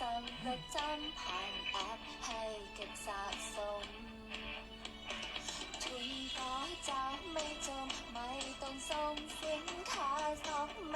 สั่งประจำผ่านแอปให้เก็บสะสม ทุนก็จะไม่จมไม่ต้องส่งสินค้าสต็อกไม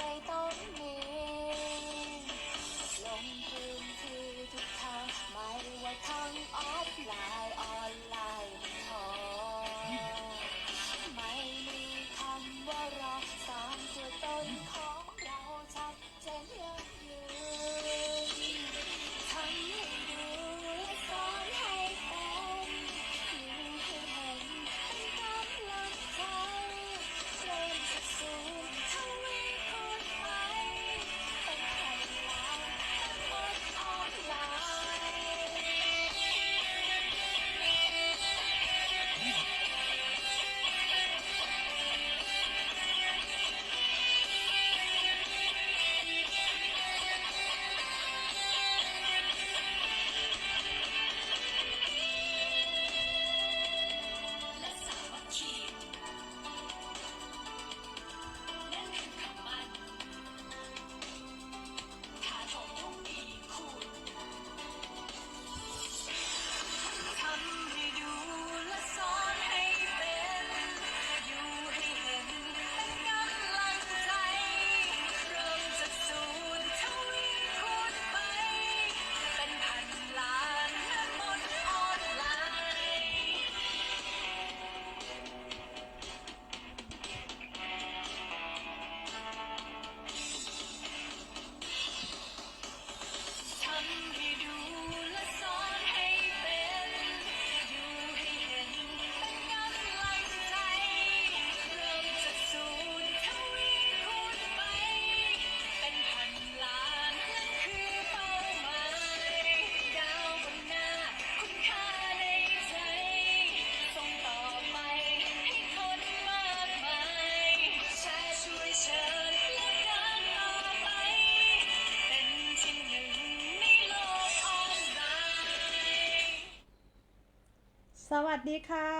่ต้อง สวัสดีค่ะ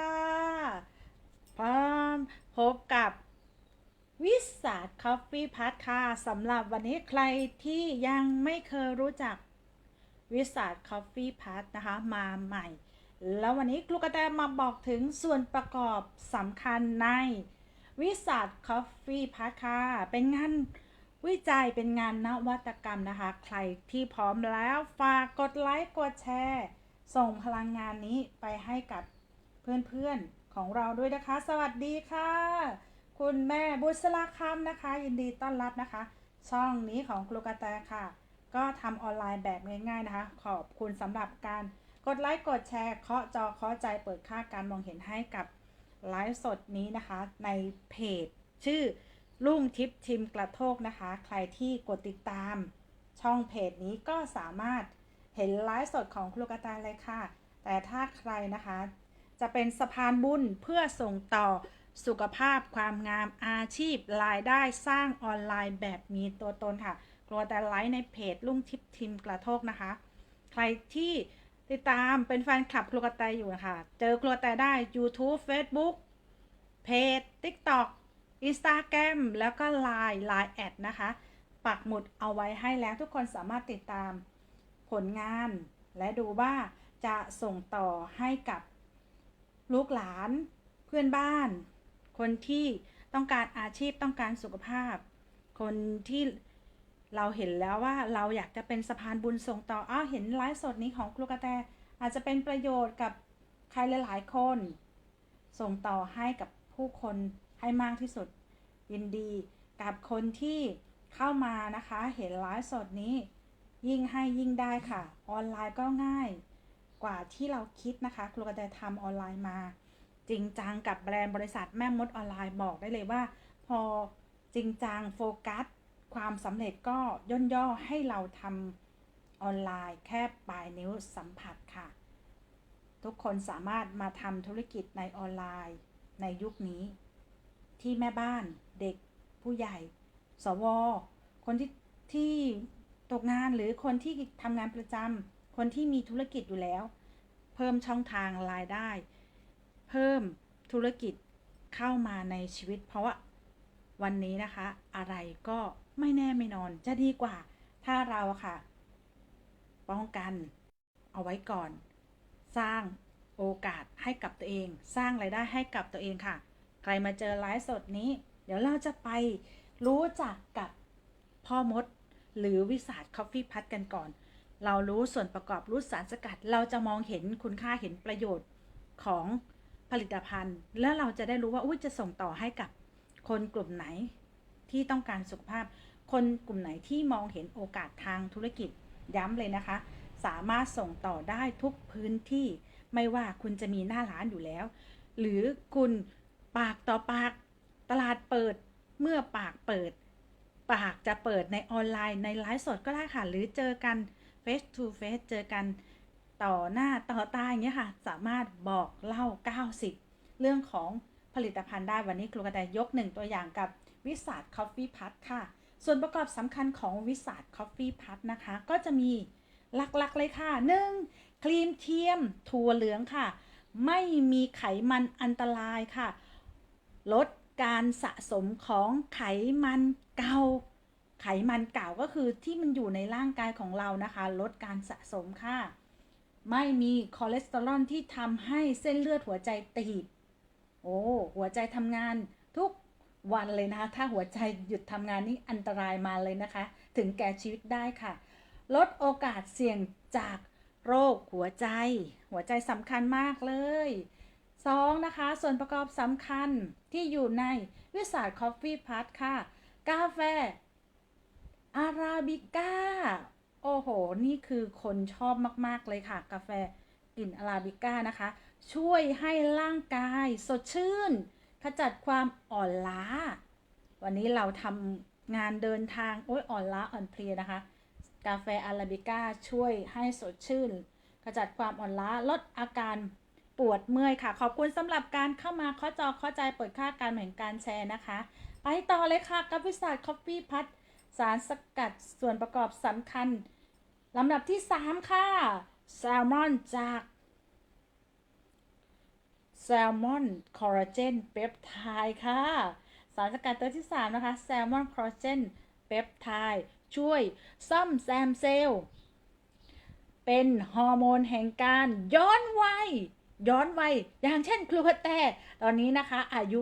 พร้อมพบกับวิสา c คอฟฟี่พัทค่ะสำหรับวันนี้ใครที่ยังไม่เคยรู้จักวิสา c คอฟฟี่พัทนะคะ มาใหม่ แล้ววันนี้ครูกระแตมาบอกถึงส่วนประกอบสำคัญในวิสา c คอฟฟี่พัทค่ะ เป็นงานวิจัยเป็นงานนวัตกรรมนะคะ ใครที่พร้อมแล้วฝากกดไลค์กดแชร์ ส่งพลังงานนี้ไปให้กับเพื่อนๆของเราด้วยนะคะ สวัสดีค่ะ คุณแม่บุษราคำนะคะ ยินดีต้อนรับนะคะ ช่องนี้ของครูกระแตค่ะ ก็ทำออนไลน์แบบง่ายๆนะคะ ขอบคุณสำหรับการกดไลค์กดแชร์เคาะจอเคาะใจเปิดค่าการมองเห็นให้กับไลฟ์สดนี้นะคะ ในเพจ ชื่อลุงทิพย์ทิมกระโทกนะคะ ใครที่กดติดตามช่องเพจนี้ก็สามารถ เห็นไลฟ์สดของครูกระตายเลยค่ะ แต่ถ้าใครนะคะ จะเป็นสะพานบุญเพื่อส่งต่อสุขภาพความงามอาชีพรายได้สร้างออนไลน์แบบมีตัวตนค่ะครูกระแตไลฟ์ในเพจลุงทิพย์ทิมกระโทกนะคะ ใครที่ติดตามเป็นแฟนคลับครูกระแตอยู่นะคะเจอครูกระแตได้ YouTube Facebook เพจ TikTok Instagram แล้วก็ Line Line แอดนะคะ ปักหมุดเอาไว้ให้แล้วทุกคนสามารถติดตาม ผลงาน และดูว่าจะส่งต่อให้กับลูกหลาน เพื่อนบ้าน คนที่ต้องการอาชีพต้องการสุขภาพ คนที่เราเห็นแล้วว่าเราอยากจะเป็นสะพานบุญส่งต่ออ้าวเห็นไลฟ์สดนี้ของครูกระแตอาจจะเป็นประโยชน์กับใครหลาย ๆ คน ส่งต่อให้กับผู้คนให้มากที่สุด ยินดีกับคนที่เข้ามานะคะ เห็นไลฟ์สดนี้ ยิ่งให้ยิ่งได้ค่ะ ออนไลน์ก็ง่ายกว่าที่เราคิดนะคะครูกระแตทำออนไลน์มา จริงจังกับแบรนด์บริษัทแม่มดออนไลน์บอกได้เลยว่า พอจริงจังโฟกัส ความสำเร็จก็ย่นย่อให้เราทำออนไลน์ แค่ปลายนิ้วสัมผัสค่ะ ทุกคนสามารถมาทำธุรกิจในออนไลน์ในยุคนี้ ที่แม่บ้านเด็กผู้ใหญ่ สว คนที่ที่ ตกงานหรือคนที่ทำงานประจำคนที่มีธุรกิจอยู่แล้ว เพิ่มช่องทางรายได้ เพิ่มธุรกิจเข้ามาในชีวิต เพราะว่าวันนี้นะคะ อะไรก็ไม่แน่ไม่นอน จะดีกว่า ถ้าเราค่ะ ป้องกันเอาไว้ก่อน สร้างโอกาสให้กับตัวเอง สร้างไรายได้ให้กับตัวเองค่ะ ใครมาเจอไลฟ์สดนี้ เดี๋ยวเราจะไปรู้จักกับพ่อมด หรือวิสาดคอฟฟี่พัดกันก่อน เรารู้ส่วนประกอบรู้สารสกัด เราจะมองเห็นคุณค่าเห็นประโยชน์ของผลิตภัณฑ์ แล้วเราจะได้รู้ว่าอุ้ยจะส่งต่อให้กับคนกลุ่มไหนที่ต้องการสุขภาพ คนกลุ่มไหนที่มองเห็นโอกาสทางธุรกิจย้ำเลยนะคะ สามารถส่งต่อได้ทุกพื้นที่ ไม่ว่าคุณจะมีหน้าร้านอยู่แล้ว หรือคุณปากต่อปากตลาดเปิดเมื่อปากเปิด ปากจะเปิดในออนไลน์ในไลฟ์สดก็ได้ค่ะ หรือเจอกัน face to face เจอกันต่อหน้าต่อตาอย่างเงี้ยค่ะ สามารถบอกเล่า 90 เรื่องของผลิตภัณฑ์ได้วันนี้ครูกระแตยกหนึ่งตัวอย่างกับวิสาดคอฟฟี่พัทค่ะ ส่วนประกอบสำคัญของวิสาดคอฟฟี่พัทนะคะ ก็จะมีหลักๆเลยค่ะ 1. ครีมเทียมถั่วเหลืองค่ะ ไม่มีไขมันอันตรายค่ะ ลด การสะสมของไขมันเก่า ไขมันเก่าก็คือที่มันอยู่ในร่างกายของเรานะคะ ลดการสะสมค่ะ ไม่มีคอเลสเตอรอลที่ทำให้เส้นเลือดหัวใจตีบ โอ้ หัวใจทำงานทุกวันเลยนะคะ ถ้าหัวใจหยุดทำงานนี่อันตรายมาเลยนะคะ ถึงแก่ชีวิตได้ค่ะ ลดโอกาสเสี่ยงจากโรคหัวใจ หัวใจสำคัญมากเลย 2. นะคะ ส่วนประกอบสำคัญที่อยู่ในวิสาดคอฟฟี่พัทค่ะ กาแฟอาราบิก้า โอ้โห นี่คือคนชอบมาก ๆ เลยค่ะ กาแฟกลิ่นอาราบิก้านะคะ ช่วยให้ร่างกายสดชื่น ขจัดความอ่อนล้า วันนี้เราทำงานเดินทาง โอ้ยอ่อนล้าอ่อนเพลียนะคะ กาแฟอาราบิก้าช่วยให้สดชื่น ขจัดความอ่อนล้าลดอาการ ปวดเมื่อยค่ะ ขอบคุณสำหรับการเข้ามาข้อจอข้าใจเปิดค่าการเหมือนการแชร์นะคะ ไปต่อเลยค่ะกับวิสาดคอฟฟี่พัทสารสกัดส่วนประกอบสำคัญลำดับที่ 3 ค่ะ แซลมอนจากแซลมอนคอลลาเจนเปปไทด์ค่ะ สารสกัดตัวที่ 3 นะคะ แซลมอนคอลลาเจนเปปไทด์ช่วยซ่อมแซมเซลล์ เป็นฮอร์โมนแห่งการย้อนวัย ย้อนวัยอย่างเช่นครูกระแต่ตอนนี้นะคะอายุ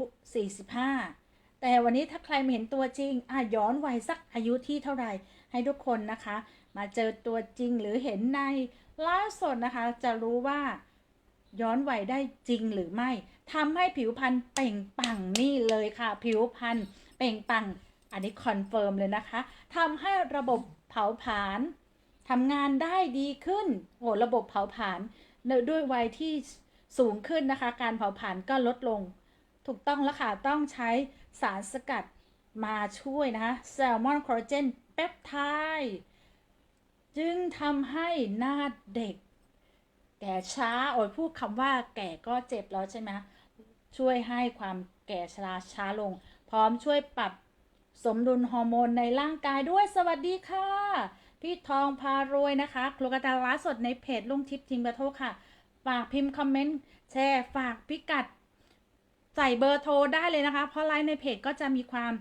45 แต่วันนี้ถ้าใครไม่เห็นตัวจริงอะย้อนวัยสักอายุที่เท่าไหร่ให้ทุกคนนะคะ มาเจอตัวจริงหรือเห็นในลฟ์สดนะคะ จะรู้ว่าย้อนวัยได้จริงหรือไม่ทำให้ผิวพรรณเปล่งปังนี่เลยค่ะ ผิวพรรณเปล่งปังอันนี้คอนเฟิร์มเลยนะคะทำให้ระบบเผาผลาญทำงานได้ดีขึ้นโอ้ระบบเผาผลาญด้วยวัยที่ สูงขึ้นนะคะ การเผาผลาญก็ลดลง ถูกต้องแล้วค่ะ ต้องใช้สารสกัดมาช่วยนะคะแซลมอนคอลลาเจนเปปไทด์จึงทำให้หน้าเด็ก แก่ช้าโอ้ยพูดคำว่าแก่ก็เจ็บแล้วใช่ไหมช่วยให้ความแก่ชราช้าลง พร้อมช่วยปรับสมดุลฮอร์โมนในร่างกายด้วยสวัสดีค่ะ พี่ทองพารวยนะคะ ครูกระตาล้าสดในเพจลุงทิพย์ทีมกระโทค่ะ ฝากพิมพ์คอมเมนต์แชร์ฝากพิกัด ใส่เบอร์โทรได้เลยนะคะ เพราะไลฟ์ในเพจก็จะมีความ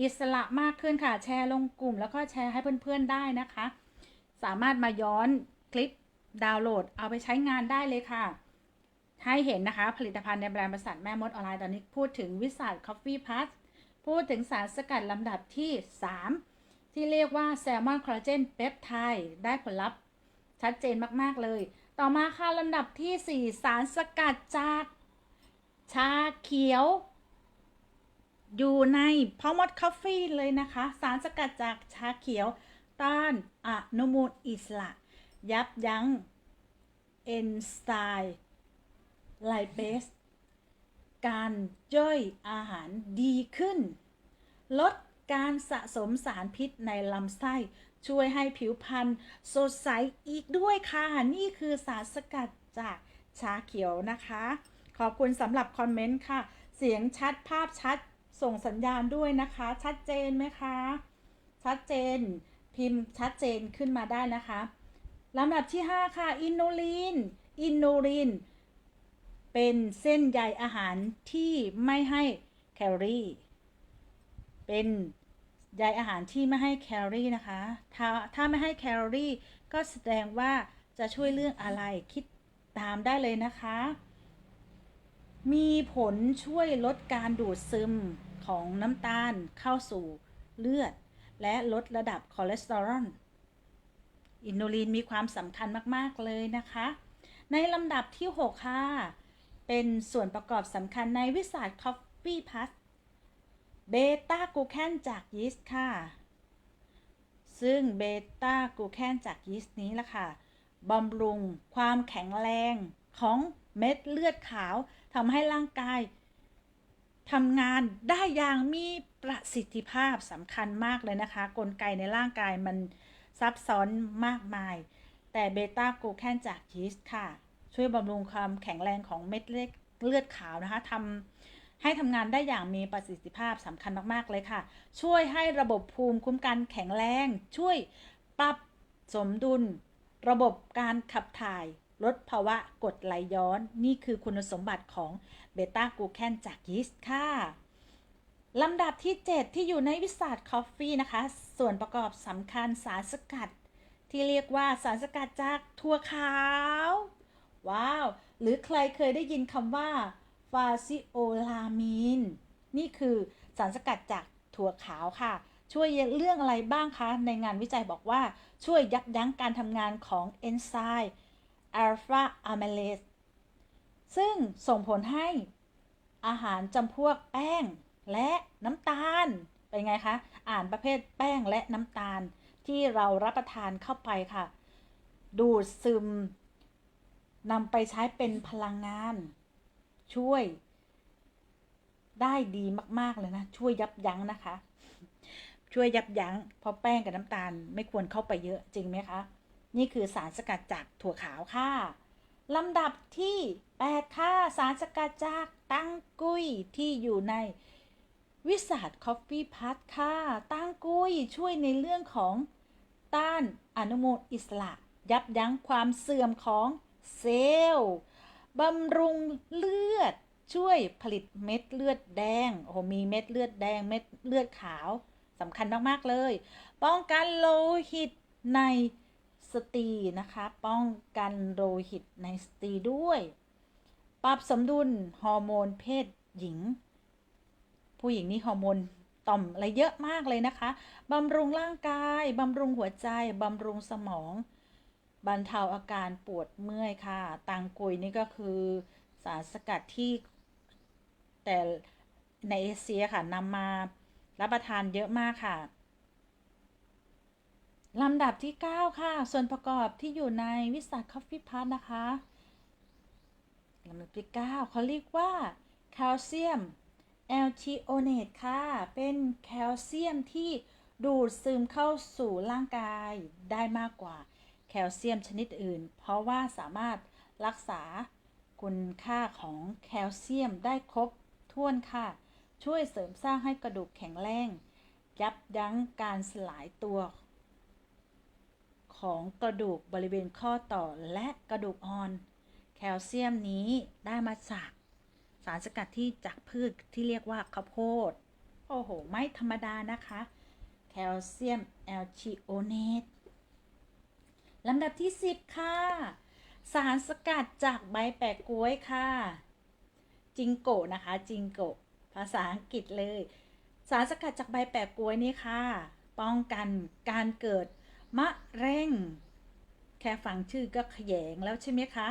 อิสระมากขึ้นค่ะ แชร์ลงกลุ่ม แล้วก็แชร์ให้เพื่อนๆได้นะคะ สามารถมาย้อนคลิปดาวน์โหลด เอาไปใช้งานได้เลยค่ะ ให้เห็นนะคะ ผลิตภัณฑ์ในแบรนด์บริษัทแม่มดออนไลน์ตอนนี้พูดถึงวิสาดคอฟฟี่พัทพูดถึงสารสกัดลำดับที่ 3 ที่เรียกว่าแซลมอนคอลลาเจนเปปไทด์ได้ผลลัพธ์ชัดเจนมาก ๆ เลย ต่อมาค่ะลำดับทีสี่ 4 สารสกัดจาก ชาเขียว อยู่ในพอมดคอฟฟี่เลยนะคะ สารสกัดจากชาเขียว ต้านอนุมูลอิสระ ยับยั้งเอนไซม์ไลเบสการย่อยอาหารดีขึ้น ลดการสะสมสารพิษในลำไส้ ช่วยให้ผิวพรรณสดใสอีกด้วยค่ะ นี่คือสารสกัดจากชาเขียวนะคะ ขอบคุณสำหรับคอมเมนต์ค่ะ เสียงชัดภาพชัดส่งสัญญาณด้วยนะคะ ชัดเจนไหมคะ ชัดเจน พิมพ์ชัดเจนขึ้นมาได้นะคะลำดับที่ 5 ค่ะ อินูลิน อินูลิน เป็นเส้นใยอาหารที่ไม่ให้แคลอรี่ เป็น ใยอาหารที่ไม่ให้แคลอรี่นะคะ ถ้าถ้าไม่ให้แคลอรี่ก็แสดงว่าจะช่วยเรื่องอะไรคิดตามได้เลยนะคะ มีผลช่วยลดการดูดซึมของน้ำตาลเข้าสู่เลือด และลดระดับคอเลสเตอรอล อินูลินมีความสำคัญมาก ๆ เลยนะคะ ในลำดับที่ 6 ค่ะ เป็นส่วนประกอบสำคัญในวิสาสคอฟฟี่พัส เบต้ากูแคนจากยีสต์ค่ะ ซึ่งเบต้ากูแคนจากยีสต์นี้ล่ะค่ะบำรุงความแข็งแรงของเม็ดเลือดขาวทำให้ร่างกายทำงานได้อย่างมีประสิทธิภาพสำคัญมากเลยนะคะ กลไกในร่างกายมันซับซ้อนมากมาย แต่เบต้ากูแคนจากยีสต์ค่ะ ช่วยบำรุงความแข็งแรงของเม็ดเลือดขาวนะคะทำ ให้ทำงานได้อย่างมีประสิทธิภาพสำคัญมากๆเลยค่ะ ช่วยให้ระบบภูมิคุ้มกันแข็งแรง ช่วยปรับสมดุล ระบบการขับถ่ายลดภาวะกดไหลย้อน นี่คือคุณสมบัติของเบต้ากลูแคนจากยีสต์ค่ะลำดับที่ 7 ที่อยู่ในวิสาสคอฟฟี่นะคะ ส่วนประกอบสำคัญสารสกัด ที่เรียกว่าสารสกัดจากถั่วขาว ว้าว หรือใครเคยได้ยินคำว่า ฟาซิโอลามีน นี่คือสารสกัดจากถั่วขาวค่ะ ช่วยเรื่องอะไรบ้างคะ ในงานวิจัยบอกว่าช่วยยับยั้งการทำงานของเอนไซม์อัลฟาอะเมเลสซึ่งส่งผลให้อาหารจำพวกแป้งและน้ำตาล เป็นไงคะอ่านประเภทแป้งและน้ำตาลที่เรารับประทานเข้าไปค่ะ ดูดซึมนำไปใช้เป็นพลังงาน ช่วย ได้ดีมาก ๆ เลยนะ ช่วยยับยั้งนะคะ ช่วยยับยั้งเพราะแป้งกับน้ำตาลไม่ควรเข้าไปเยอะจริงไหมคะ นี่คือสารสกัดจากถั่วขาวค่ะลำดับที่ 8 ค่ะ สารสกัดจากตั้งกุยที่อยู่ในวิสาสคอฟฟี่พัทค่ะตั้งกุยช่วยในเรื่องของต้านอนุมูลอิสระ ยับยั้งความเสื่อมของเซลล์ บำรุงเลือดช่วยผลิตเม็ดเลือดแดง โอ้โห มีเม็ดเลือดแดง เม็ดเลือดขาวสำคัญมาก ๆ เลย ป้องกันโลหิตในสตรีนะคะ ป้องกันโลหิตในสตรีด้วย ปรับสมดุลฮอร์โมนเพศหญิง ผู้หญิงนี่ฮอร์โมนต่อมอะไรเยอะมากเลยนะคะ บำรุงร่างกาย บำรุงหัวใจ บำรุงสมอง บรรเทาอาการปวดเมื่อยค่ะ ตังกุยนี่ก็คือสารสกัดที่แต่ในเอเชียค่ะนำมารับประทานเยอะมากค่ะลำดับที่ 9 ค่ะ ส่วนประกอบที่อยู่ในวิสาคอฟฟี่พัทนะคะลำดับที่ 9เขาเรียกว่าแคลเซียมแอลทีโอเนตค่ะ เป็นแคลเซียมที่ดูดซึมเข้าสู่ร่างกายได้มากกว่า แคลเซียมชนิดอื่น เพราะว่าสามารถรักษาคุณค่าของแคลเซียมได้ครบถ้วนค่ะ ช่วยเสริมสร้างให้กระดูกแข็งแรง ยับยั้งการสลายตัว ของกระดูกบริเวณข้อต่อและกระดูกอ่อน แคลเซียมนี้ได้มาจากสารสกัดที่จากพืชที่เรียกว่าข้าวโพด โอ้โห ไม่ธรรมดานะคะ แคลเซียมแอลชิโอเนต ลำดับที่ 10 ค่ะ สารสกัดจากใบแปะกล้วยค่ะ จิงโกะนะคะ จิงโกะภาษาอังกฤษเลย สารสกัดจากใบแปะกล้วยนี่ค่ะ ป้องกันการเกิดมะเร็ง แค่ฟังชื่อก็ขยงแล้วใช่ไหมคะ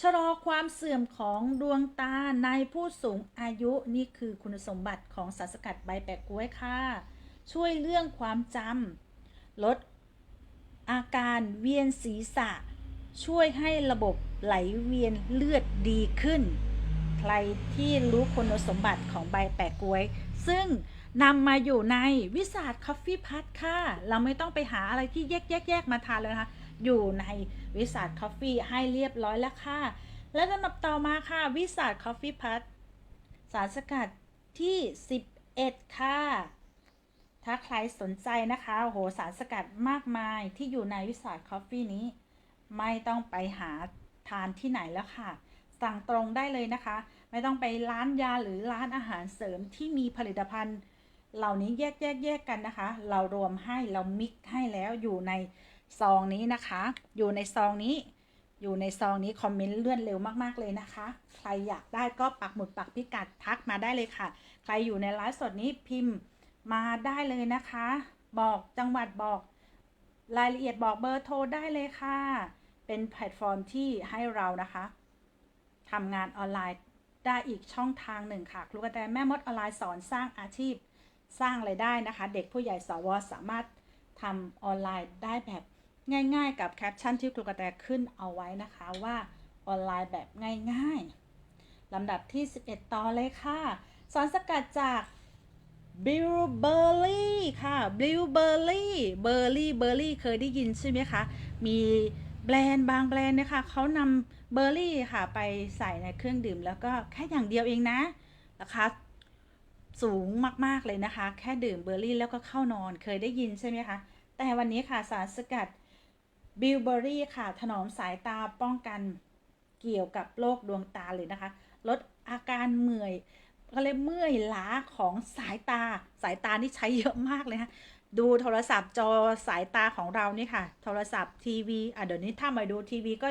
ชะลอความเสื่อมของดวงตาในผู้สูงอายุนี่คือคุณสมบัติของสารสกัดใบแปะกล้วยค่ะ ช่วยเรื่องความจำลด อาการเวียนศีรษะ ช่วยให้ระบบไหลเวียนเลือดดีขึ้น ใครที่รู้คุณสมบัติของใบแปะกล้วย ซึ่งนำมาอยู่ในวิสาสคอฟฟี่พัทค่ะ เราไม่ต้องไปหาอะไรที่แยกแยกแยกๆมาทานเลยนะคะ อยู่ในวิสาสคอฟฟี่ให้เรียบร้อยแล้วค่ะ และลำดับต่อมาค่ะ วิสาสคอฟฟี่พัทสารสกัดที่ 11 ค่ะ ถ้าใครสนใจนะคะโอ้โหสารสกัดมากมายที่อยู่ในวิสาสคอฟฟี่นี้ ไม่ต้องไปหาทานที่ไหนแล้วค่ะ สั่งตรงได้เลยนะคะ ไม่ต้องไปร้านยาหรือร้านอาหารเสริมที่มีผลิตภัณฑ์ เหล่านี้แยกแยกแยกกันนะคะ เรารวมให้เรามิกให้แล้วอยู่ในซองนี้นะคะ อยู่ในซองนี้ อยู่ในซองนี้คอมเมนต์เลื่อนเร็วมากๆเลยนะคะ ใครอยากได้ก็ปักหมุดปักพิกัดทักมาได้เลยค่ะ ใครอยู่ในไลฟ์สดนี้พิมพ์ มาได้เลยนะคะ บอกจังหวัดบอกรายละเอียดบอกเบอร์โทรได้เลยค่ะ เป็นแพลตฟอร์มที่ให้เรานะคะทำงานออนไลน์ได้อีกช่องทางหนึ่งค่ะ ครูกระแตแม่มดออนไลน์สอนสร้างอาชีพสร้างไรายได้นะคะ เด็กผู้ใหญ่สวสามารถทำออนไลน์ได้แบบง่าย ๆ กับแคปชั่นที่ครูกระแตขึ้นเอาไว้นะคะว่าออนไลน์แบบง่ายๆลำดับที่ 11 ต่อเลยค่ะ สอนสกัดจาก บิลเบอร์รี่ค่ะบิลเบอร์รี่เบอร์รี่เบอร์รี่เคยได้ยินใช่ไหมคะ มีแบรนด์บางแบรนด์นะคะเขานำเบอร์รี่ค่ะไปใส่ในเครื่องดื่ม แล้วก็แค่อย่างเดียวเองนะราคาสูงมากๆเลยนะคะ แค่ดื่มเบอร์รี่แล้วก็เข้านอนเคยได้ยินใช่ไหมคะ แต่วันนี้ค่ะสารสกัดบิลเบอรี่ค่ะ ถนอมสายตาป้องกันเกี่ยวกับโรคดวงตาเลยนะคะ ลดอาการเมื่อย ก็เลยเมื่อยล้าของสายตา สายตานี่ใช้เยอะมากเลยนะดูโทรศัพท์จอสายตาของเรานี่ค่ะ โทรศัพท์ทีวีอะเดี๋ยวนี้ถ้ามาดูทีวีก็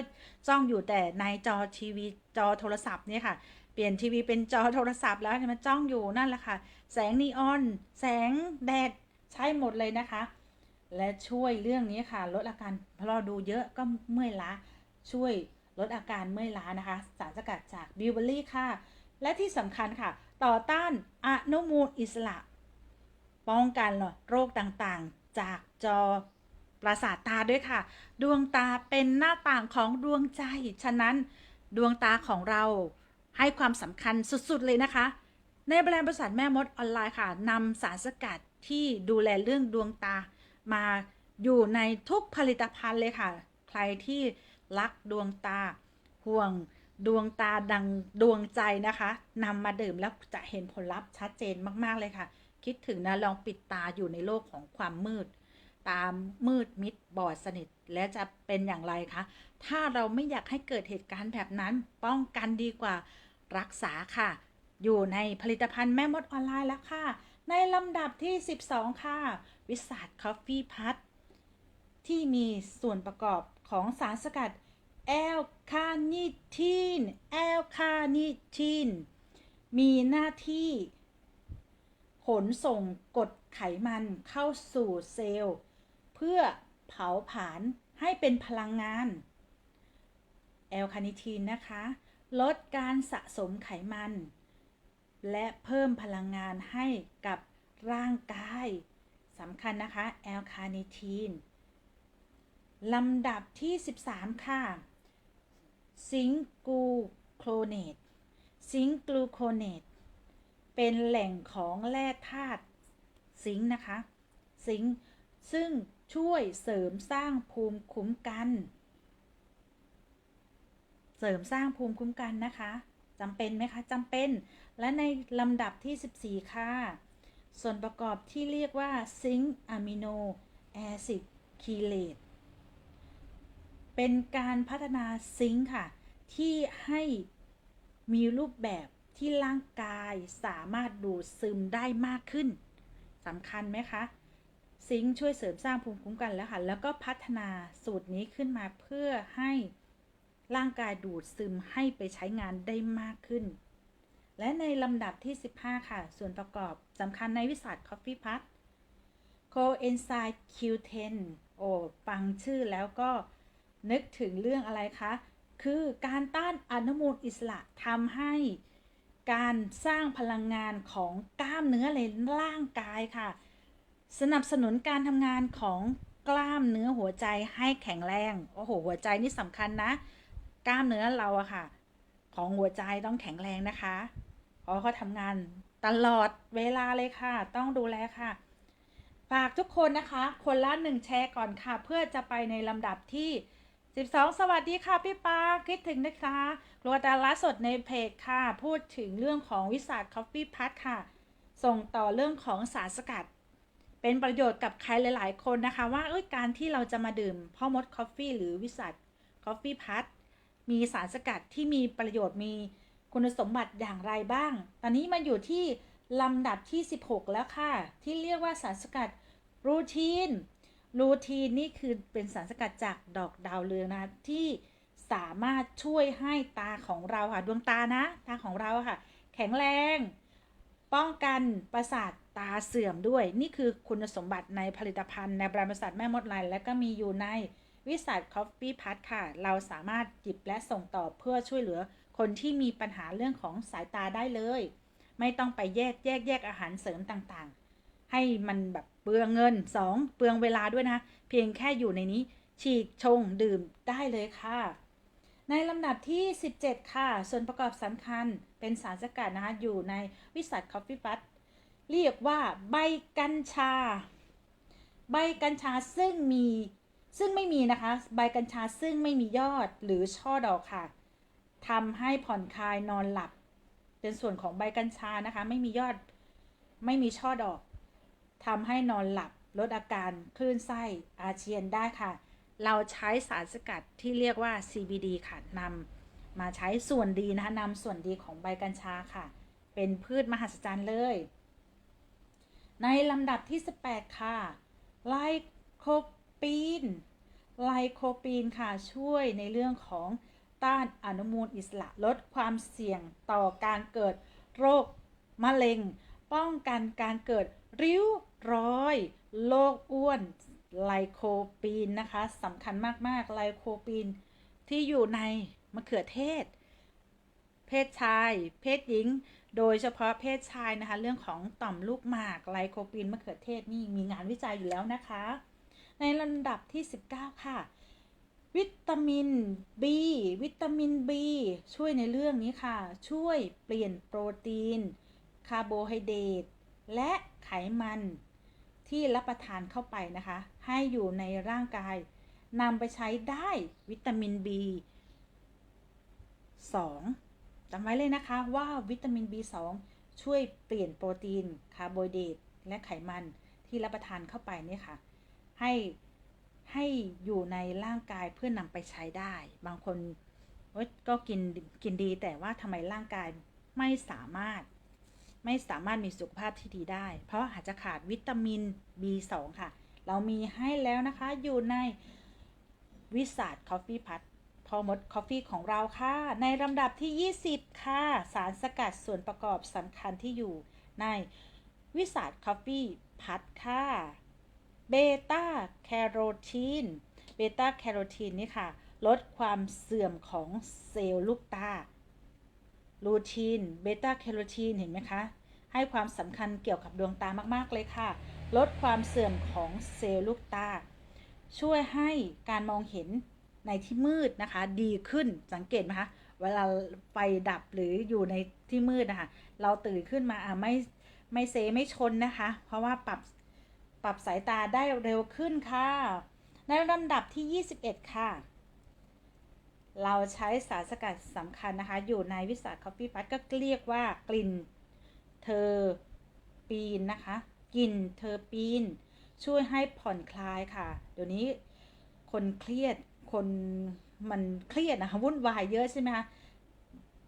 จ้องอยู่แต่ในจอทีวีจอโทรศัพท์เนี่ยค่ะ เปลี่ยนทีวีเป็นจอโทรศัพท์แล้วเห็นไหมันจ้องอยู่นั่นแหละค่ะ แสงนีออน แสงแดดใช้หมดเลยนะคะ และช่วยเรื่องนี้ค่ะ ลดอาการเพราะเราดูเยอะก็เมื่อยล้าช่วยลดอาการเมื่อยล้านะคะ สารสกัดจากบิวเบอรี่ค่ะ และที่สำคัญค่ะ ต่อต้านอนุมูลอิสระ ป้องกันโรคต่างๆ จากจอประสาทตาด้วยค่ะ ดวงตาเป็นหน้าต่างของดวงใจ ฉะนั้นดวงตาของเราให้ความสำคัญสุด ๆ เลยนะคะ ในแบรนด์บริษัทแม่มดออนไลน์ค่ะนำสารสกัดที่ดูแลเรื่องดวงตา มาอยู่ในทุกผลิตภัณฑ์เลยค่ะ ใครที่รักดวงตาห่วง ดวงตาดังดวงใจนะคะนำมาดื่มแล้วจะเห็นผลลัพธ์ชัดเจนมาก ๆ เลยค่ะ คิดถึงนะลองปิดตาอยู่ในโลกของความมืด ตามมืดมิดบอดสนิท และจะเป็นอย่างไรคะ ถ้าเราไม่อยากให้เกิดเหตุการณ์แบบนั้น ป้องกันดีกว่ารักษาค่ะ อยู่ในผลิตภัณฑ์แม่มดออนไลน์แล้วค่ะ ในลำดับที่ 12 ค่ะ วิสาดคอฟฟี่พัทที่มีส่วนประกอบของสารสกัด แอลคาเนิทีนแอลคาเนิทีนมีหน้าที่ขนส่งกรดไขมันเข้าสู่เซลล์ เพื่อเผาผลาญให้เป็นพลังงานแอลคาเนิทีนนะคะ ลดการสะสมไขมัน และเพิ่มพลังงานให้กับร่างกายสำคัญนะคะแอลคาเนิทีนลำดับที่ 13 ค่ะ ซิงกูโคลเนตซิงกลูโคเนตเป็นแหล่งของแร่ธาตุซิงนะคะ ซิงซึ่งช่วยเสริมสร้างภูมิคุ้มกัน เสริมสร้างภูมิคุ้มกันนะคะจำเป็นไหมคะจำเป็น และในลำดับที่ 14 ค่ะ ส่วนประกอบที่เรียกว่าซิงค์อะมิโนแอซิดคีเลต เป็นการพัฒนาซิงค์ค่ะ ที่ให้มีรูปแบบที่ร่างกายสามารถดูดซึมได้มากขึ้นสำคัญไหมคะ ซิงค์ช่วยเสริมสร้างภูมิคุ้มกันแล้วค่ะ แล้วก็พัฒนาสูตรนี้ขึ้นมาเพื่อให้ร่างกายดูดซึมให้ไปใช้งานได้มากขึ้น และในลำดับที่ 15 ค่ะ ส่วนประกอบสำคัญในวิสัท Coffee p u t Coenzyme Q10 โอ้ ฟังชื่อแล้วก็ นึกถึงเรื่องอะไรคะ คือการต้านอนุมูลอิสระทำให้การสร้างพลังงานของกล้ามเนื้อในร่างกายค่ะ สนับสนุนการทำงานของกล้ามเนื้อหัวใจให้แข็งแรง โอ้โห หัวใจนี่สำคัญนะ กล้ามเนื้อเราอะค่ะ ของหัวใจต้องแข็งแรงนะคะ เพราะเขาทำงานตลอดเวลาเลยค่ะ ต้องดูแลค่ะฝากทุกคนนะคะ คนละหนึ่งแชร์ก่อนค่ะ เพื่อจะไปในลำดับที่ 12 สวัสดีค่ะพี่ปาคิดถึงนะคะกลัวดาราสดในเพจค่ะ พูดถึงเรื่องของวิสาคอฟฟี่พัทค่ะ ส่งต่อเรื่องของสารสกัด เป็นประโยชน์กับใครหลายๆ คนนะคะ ว่าเอ้ยการที่เราจะมาดื่มพ่อมดคอฟฟี่หรือวิสัทคอฟฟี่พัทมีสารสกัดที่มีประโยชน์มีคุณสมบัติอย่างไรบ้าง ตอนนี้มาอยู่ที่ลำดับที่ 16 แล้วค่ะ ที่เรียกว่าสารสกัดรูทีน ลูทีนนี่คือเป็นสารสกัดจากดอกดาวเรืองนะคะที่สามารถช่วยให้ตาของเราค่ะดวงตานะ ตาของเราค่ะ แข็งแรง ป้องกันประสาทตาเสื่อมด้วย นี่คือคุณสมบัติในผลิตภัณฑ์ในแบรนด์บริษัทแม่มดไลน์และก็มีอยู่ในวิสัทคอฟฟี่พัทค่ะ เราสามารถหยิบและส่งต่อเพื่อช่วยเหลือคนที่มีปัญหาเรื่องของสายตาได้เลย ไม่ต้องไปแยกแยกแยกอาหารเสริมต่างๆ ให้มันแบบ ปลืองเงิน 2 เปลืองเวลาด้วยนะ เพียงแค่อยู่ในนี้ ฉีกชงดื่มได้เลยค่ะ ในลำดับที่ 17 ค่ะ ส่วนประกอบสำคัญเป็นสารสกัดนะคะ อยู่ในวิสัทคอฟฟี่ฟัตเรียกว่าใบกัญชา ใบกัญชาซึ่งมีซึ่งไม่มีนะคะ ใบกัญชาซึ่งไม่มียอดหรือช่อดอกค่ะทำให้ผ่อนคลายนอนหลับ เป็นส่วนของใบกัญชานะคะ ไม่มียอดไม่มีช่อดอก ทำให้นอนหลับลดอาการคลื่นไส้อาเจียนได้ค่ะ เราใช้สารสกัดที่เรียกว่า CBD ค่ะนำมาใช้ส่วนดีนะคะนำส่วนดีของใบกัญชาค่ะ เป็นพืชมหัศจรรย์เลย ในลำดับที่ 18 ค่ะ ไลโคปีน ไลโคปีนค่ะช่วยในเรื่องของต้านอนุมูลอิสระลดความเสี่ยงต่อการเกิดโรคมะเร็ง ป้องกันการเกิดริ้ว ร้อยโรคอ้วนไลโคปีนนะคะสำคัญมากๆไลโคปีน ที่อยู่ในมะเขือเทศ เพศชาย เพศหญิง โดยเฉพาะเพศชายนะคะ เรื่องของต่อมลูกหมากไลโคปีนมะเขือเทศนี่มีงานวิจัยอยู่แล้วนะคะ ในลำดับที่ 19 ค่ะ วิตามิน B วิตามิน B ช่วยในเรื่องนี้ค่ะ ช่วยเปลี่ยนโปรตีน คาร์โบไฮเดรตและไขมัน ที่รับประทานเข้าไปนะคะ ให้อยู่ในร่างกายนำไปใช้ได้วิตามิน B 2จำไว้เลยนะคะว่าวิตามิน B2 ช่วยเปลี่ยนโปรตีนคาร์โบไฮเดรตและไขมันที่รับประทานเข้าไปเนี่ยค่ะ ให้ให้อยู่ในร่างกายเพื่อนำไปใช้ได้ บางคนก็กินกินดีแต่ว่าทำไมร่างกายไม่สามารถ ไม่สามารถมีสุขภาพที่ดีได้ เพราะอาจจะขาดวิตามิน B2 ค่ะ เรามีให้แล้วนะคะอยู่ในวิสาดคอฟฟี่พัทพอมดคอฟฟี่ของเราค่ะ ในลำดับที่ 20 ค่ะ สารสกัดส่วนประกอบสำคัญที่อยู่ในวิสาดคอฟฟี่พัทค่ะเบต้าแคโรทีนเบต้าแคโรทีนนี่ค่ะ ลดความเสื่อมของเซลล์ลูกตา ลูทีน เบต้าแคโรทีน เห็นไหมคะ ให้ความสำคัญเกี่ยวกับดวงตามาก ๆ เลยค่ะ ลดความเสื่อมของเซลล์ลูกตา ช่วยให้การมองเห็นในที่มืดนะคะ ดีขึ้น สังเกตไหมคะ เวลาไฟดับหรืออยู่ในที่มืดนะคะ เราตื่นขึ้นมาอะไม่ไม่เซไม่ชนนะคะ เพราะว่าปรับปรับสายตาได้เร็วขึ้นค่ะ ในลำดับที่ 21 ค่ะ เราใช้สารสกัดสำคัญนะคะ อยู่ในวิสาคอฟฟี่พัทก็เรียกว่ากลิ่นเทอร์ปีนนะคะกลิ่นเทอร์ปีน ช่วยให้ผ่อนคลายค่ะ เดี๋ยวนี้คนเครียดคนมันเครียดนะคะวุ่นวายเยอะใช่ไหมคะ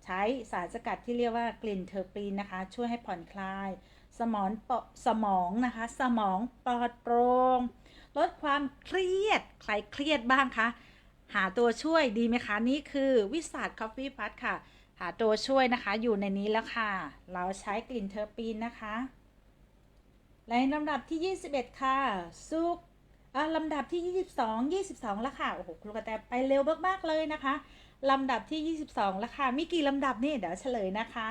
ใช้สารสกัดที่เรียกว่ากลิ่นเทอร์ปีนนะคะ ช่วยให้ผ่อนคลาย สมองปสมองนะคะ สมองปลอดโปร่งลดความเครียดใครเครียดบ้างคะ หาตัวช่วยดีไหมคะ นี่คือวิสาดคอฟฟี่พัทค่ะ หาตัวช่วยนะคะอยู่ในนี้แล้วค่ะ เราใช้กลิ่นเทอร์ปีนนะคะในลำดับที่ 21 ค่ะ ซุกอะลำดับที่ 22 22 แล้วค่ะ โอ้โหครูกระแตไปเร็วมาก ๆ เลยนะคะ ลำดับที่ 22 แล้วค่ะ มีกี่ลำดับนี่ เดี๋ยวเฉลยนะคะ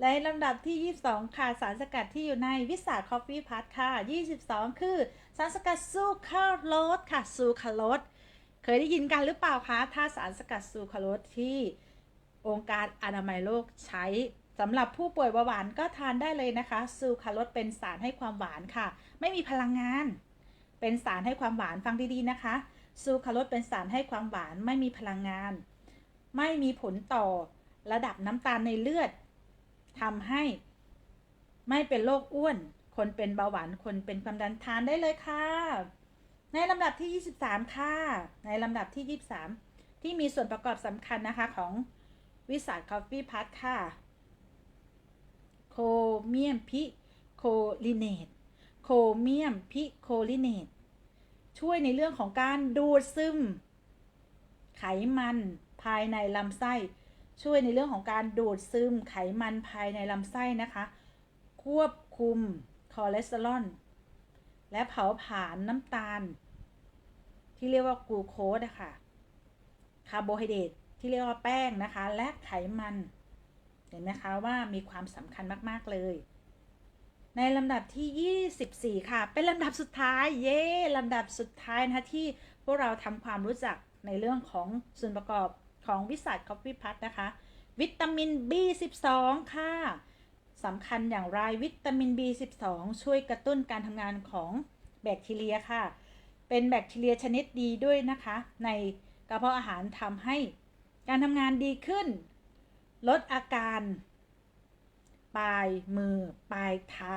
และลำดับที่ 22 ค่ะ สารสกัดที่อยู่ในวิสาคอฟฟี่พัทค่ะ 22 คือสารสกัดซูคาโรสค่ะ ซูคาโรส ยได้ยินกันหรือเปล่าคะถ้าสารสกัดซูคาโรสที่องค์การอนามัยโลกใช้สำหรับผู้ป่วยเบาหวานก็ทานได้เลยนะคะ ซูคาโรสเป็นสารให้ความหวานค่ะ ไม่มีพลังงาน เป็นสารให้ความหวานฟังดีๆนะคะ ซูคาโรสเป็นสารให้ความหวานไม่มีพลังงาน ไม่มีผลต่อระดับน้ำตาลในเลือดทำให้ ไม่เป็นโรคอ้วน คนเป็นเบาหวานคนเป็นความดันทานได้เลยค่ะ ในลำดับที่ 23 ค่ะ ในลำดับที่ 23 ที่มีส่วนประกอบสำคัญนะคะของวิสาคอฟฟี่พัทค่ะ โคเมียมพิโคลิเนต โคเมียมพิโคลิเนต ช่วยในเรื่องของการดูดซึม ไขมันภายในลำไส้ ช่วยในเรื่องของการดูดซึมไขมันภายในลำไส้นะคะ ควบคุมคอเลสเตอรอล และเผาผลาญน้ำตาล ที่เรียกว่ากลูโคสอะค่ะคาร์โบไฮเดรตที่เรียกว่าแป้งนะคะ และไขมัน เห็นไหมคะว่ามีความสำคัญมาก ๆ เลย ในลำดับที่ 24 ค่ะ เป็นลำดับสุดท้าย เย้ลำดับสุดท้ายนะคะที่พวกเราทำความรู้จักในเรื่องของส่วนประกอบของวิสัทคอฟฟี่พัทนะคะ วิตามิน B12 ค่ะ สำคัญอย่างไรวิตามิน B12 ช่วยกระตุ้นการทำงานของแบคทีเรียค่ะ เป็นแบคทีเรียชนิดดีด้วยนะคะ ในกระเพาะอาหารทำให้การทำงานดีขึ้น ลดอาการ ปลายมือ ปลายเท้า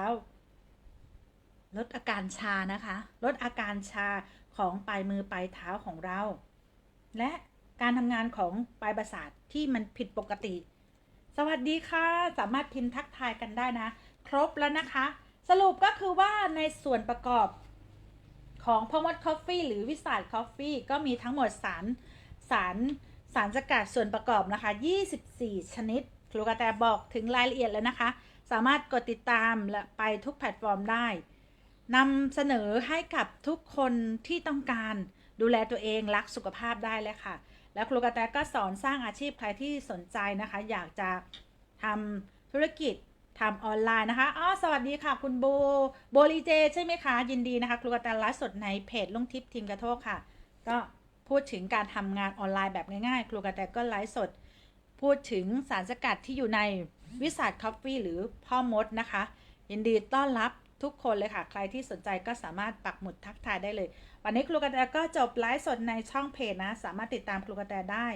ลดอาการชานะคะ ลดอาการชาของปลายมือปลายเท้าของเรา และการทำงานของปลายประสาทที่มันผิดปกติ สวัสดีค่ะ สามารถพิมพ์ทักทายกันได้นะ ครบแล้วนะคะ สรุปก็คือว่าในส่วนประกอบของพอมดคอฟฟี่หรือวิสาดคอฟฟี่ก็มีทั้งหมดสารสารสารสกัดส่วนประกอบนะคะ 24 ชนิด ครูกระแตบอกถึงรายละเอียดแล้วนะคะ สามารถกดติดตามและไปทุกแพลตฟอร์มได้นำเสนอให้กับทุกคนที่ต้องการดูแลตัวเองรักสุขภาพได้เลยค่ะ แล้วครูกระแตก็สอนสร้างอาชีพใครที่สนใจนะคะ อยากจะทำธุรกิจทำออนไลน์นะคะอ๋อสวัสดีค่ะคุณโบ โบลีเจ ใช่ไหมคะ ยินดีนะคะ ครูกระแตไลฟ์สดในเพจลุงทิพย์ทีมกระโทกค่ะ ก็พูดถึงการทำงานออนไลน์แบบง่ายๆ ครูกระแตก็ไลฟ์สด พูดถึงสารสกัดที่อยู่ในวิสัทคอฟฟี่หรือพ่อมดนะคะ ยินดีต้อนรับทุกคนเลยค่ะ ใครที่สนใจก็สามารถปักหมุดทักทายได้เลย วันนี้ครูกระแตก็จบไลฟ์สดในช่องเพจนะ สามารถติดตามครูกระแตได้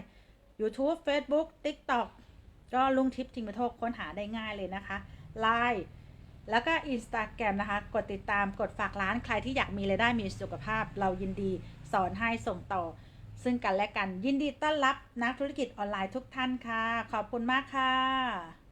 YouTube Facebook TikTok ก็ลุงทิพย์ทิงกระโทกค้นหาได้ง่ายเลยนะคะ Line แล้วก็ Instagram นะคะ กดติดตามกดฝากร้านใครที่อยากมีรายได้มีสุขภาพ เรายินดีสอนให้ส่งต่อ ซึ่งกันและกันยินดีต้อนรับนักธุรกิจออนไลน์ทุกท่านค่ะ ขอบคุณมากค่ะ